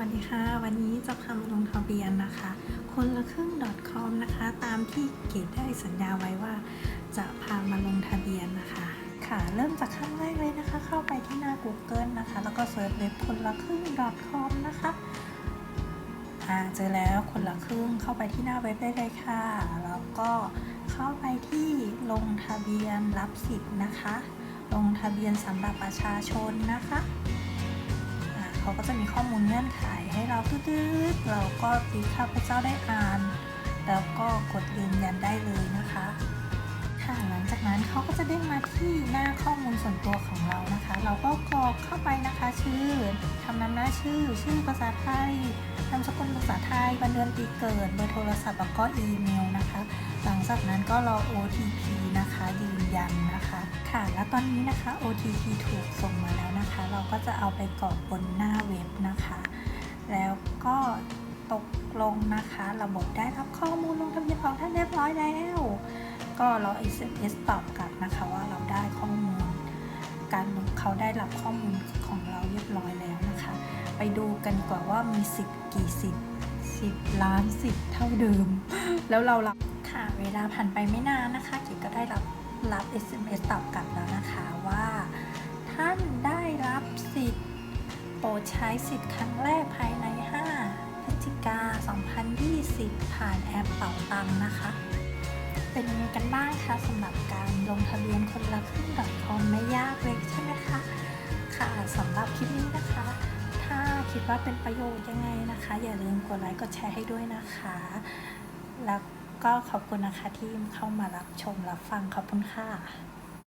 วัสดีค่ะ วันนี้จะพามาลงทะเบียนนะคะ คนละครึ่ง .com นะคะ ตามที่เกดได้สัญญาไว้ว่า จะพามาลงทะเบียนนะคะ ค่ะ เริ่มจากขั้นแรกเลยนะคะ เข้าไปที่หน้า Google นะคะ แล้วก็เซิร์ชเว็บคนละครึ่ง .com นะคะอ่าเจอแล้วคนละครึ่งเข้าไปที่หน้าเว็บได้เลยค่ะ แล้วก็เข้าไปที่ลงทะเบียนรับสิทธิ์นะคะ ลงทะเบียนสำหรับประชาชนนะคะ ก็จะมีข้อมูลเงื่อนไขให้เราตืดๆเราก็ตีข้าพเจ้าได้อ่าน แล้วก็กดยืนยันได้เลยนะคะค่ะหลังจากนั้นเขาก็จะเด้งมาที่หน้าข้อมูลส่วนตัวของเรานะคะ เราก็กรอกเข้าไปนะคะ ชื่อคำนำหน้าชื่อ ชื่อภาษาไทยนามสกุลภาษาไทยวันเดือนปีเกิดเบอร์โทรศัพท์แล้วก็อีเมลนะคะ หลังจากนั้นก็รอ OTP นะคะยืนยันนะคะ ค่ะ แล้วตอนนี้นะคะ OTP ถูกส่งมาแล้ว ก็จะเอาไปกรอกบนหน้าเว็บนะคะ แล้วก็ตกลงนะคะ ระบบได้รับข้อมูลลงทะเบียนของท่านเรียบร้อยแล้ว ก็รอ SMS ตอบกลับนะคะว่าเราได้ข้อมูล การเขาได้รับข้อมูลของเราเรียบร้อยแล้วนะคะ ไปดูกันกว่าว่ามีสิทธิ์กี่สิทธิ์สิบล้านสิทธิ์เท่าเดิม แล้วเรารับค่ะเวลาผ่านไปไม่นานนะคะเก๋ก็ได้รับรับ SMS ตอบกลับแล้ว ใช้สิทธิ์ครั้งแรกภายใน 5 พฤศจิกา 2020 ผ่านแอปเป๋าตังนะคะ เป็นยังไงกันบ้างคะสำหรับการลงทะเบียนคนละครึ่ง .com ไม่ยากเลยใช่ไหมคะ ค่ะสำหรับคลิปนี้นะคะ ถ้าคิดว่าเป็นประโยชน์ยังไงนะคะ อย่าลืมกดไลค์กดแชร์ให้ด้วยนะคะ แล้วก็ขอบคุณนะคะที่เข้ามารับชมรับฟังขอบคุณค่ะ